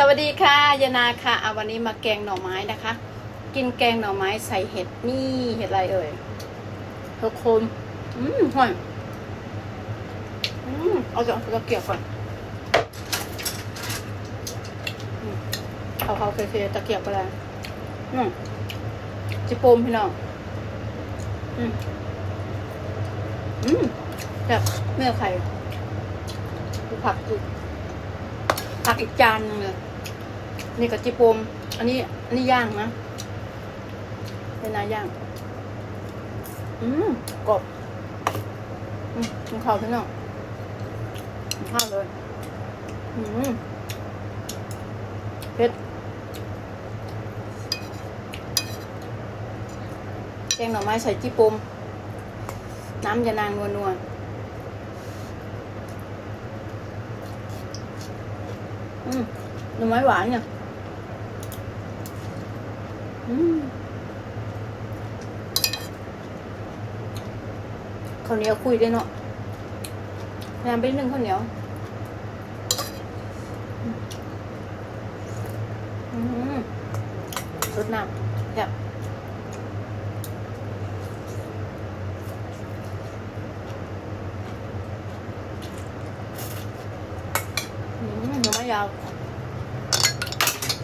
สวัสดีค่ะยานาค่ะอะวันนี้มาแกงหน่อไม้นะคะ กินแกงหน่อไม้ใส่เห็ดนี่เห็ดอะไรเอ่ยเห็ดโคนอืมหอยอืมเอาจะเอาเกี่ยวก่อนเอาเขาเคยๆตะเกียบไปเลยอืมจิปมพี่น้องอืมอืมแบบเนื้อไข่ผักอีกผักอีกจานนึงเลย นี่กับจิปมอันนี้ อันนี้ย่างนะเป็นนาย่าง อืมกรอบอืมกินข้าวพี่น้องกินข้าวเลย อืมเผ็ดแกงหน่อไม้ใส่จิปมน้ำยานางนัวนัวๆอืมหน่อไม้หวานเนี่ย ข้าวเหนียวคุยได้เนาะพยายามไปนึ่งข้าวเหนียวอืมรสน้ำแบบอืมหน่อไม้ยาว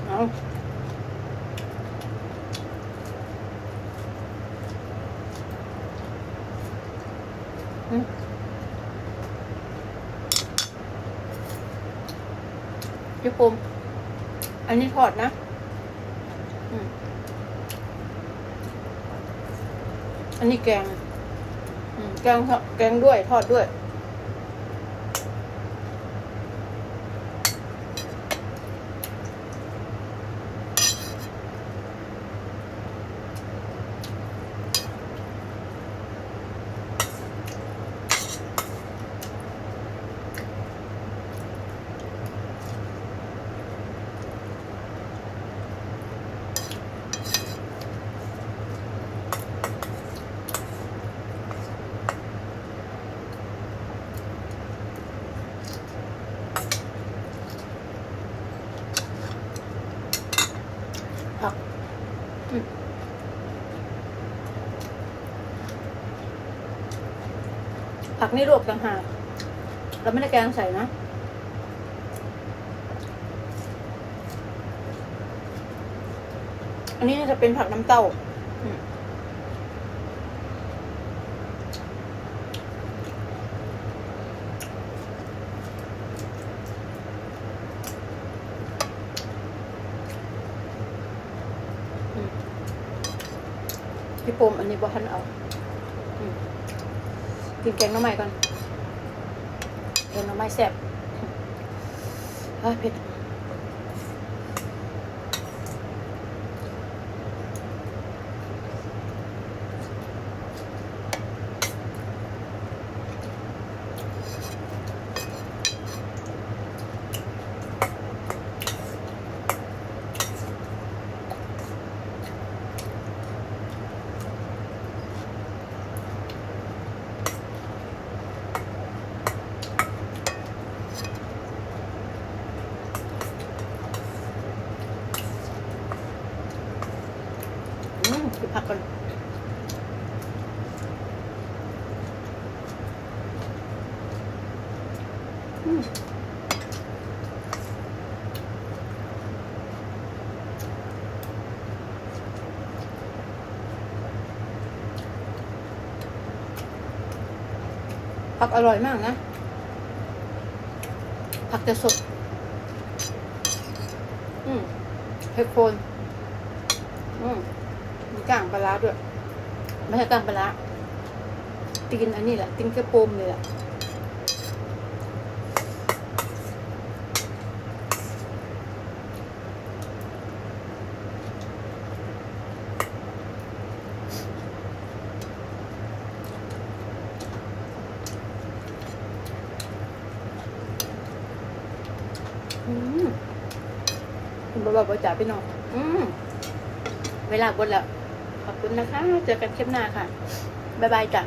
เอา พี่ปุ่มอันนี้ทอดนะอันนี้แกงแกงทอดแกงด้วยทอดด้วย ผักนี่ลวกต่างหากเราไม่ได้แกงใส่นะอันนี้จะเป็นผักน้ำเต้าพี่ปมอันนี้บ่ทันเอา กินแกงน้ำใหม่ก่อนแกงน้ำใหม่แซ่บเผ็ด อืม กินผักก่อนผักอร่อยมากนะ ผักจะสด อืมเห็ดโคนอืม มีก้างปลาร้าด้วยไม่ใช่ก้างปลาร้าตีนอันนี้แหละตีนกระโปมเลยแหละอืมคุณบอกว่าจ๋าพี่น้อง อืม เวลาบนแล้ว ขอบคุณนะคะ เจอกันคลิปหน้าค่ะ บ๊ายบายจ้ะ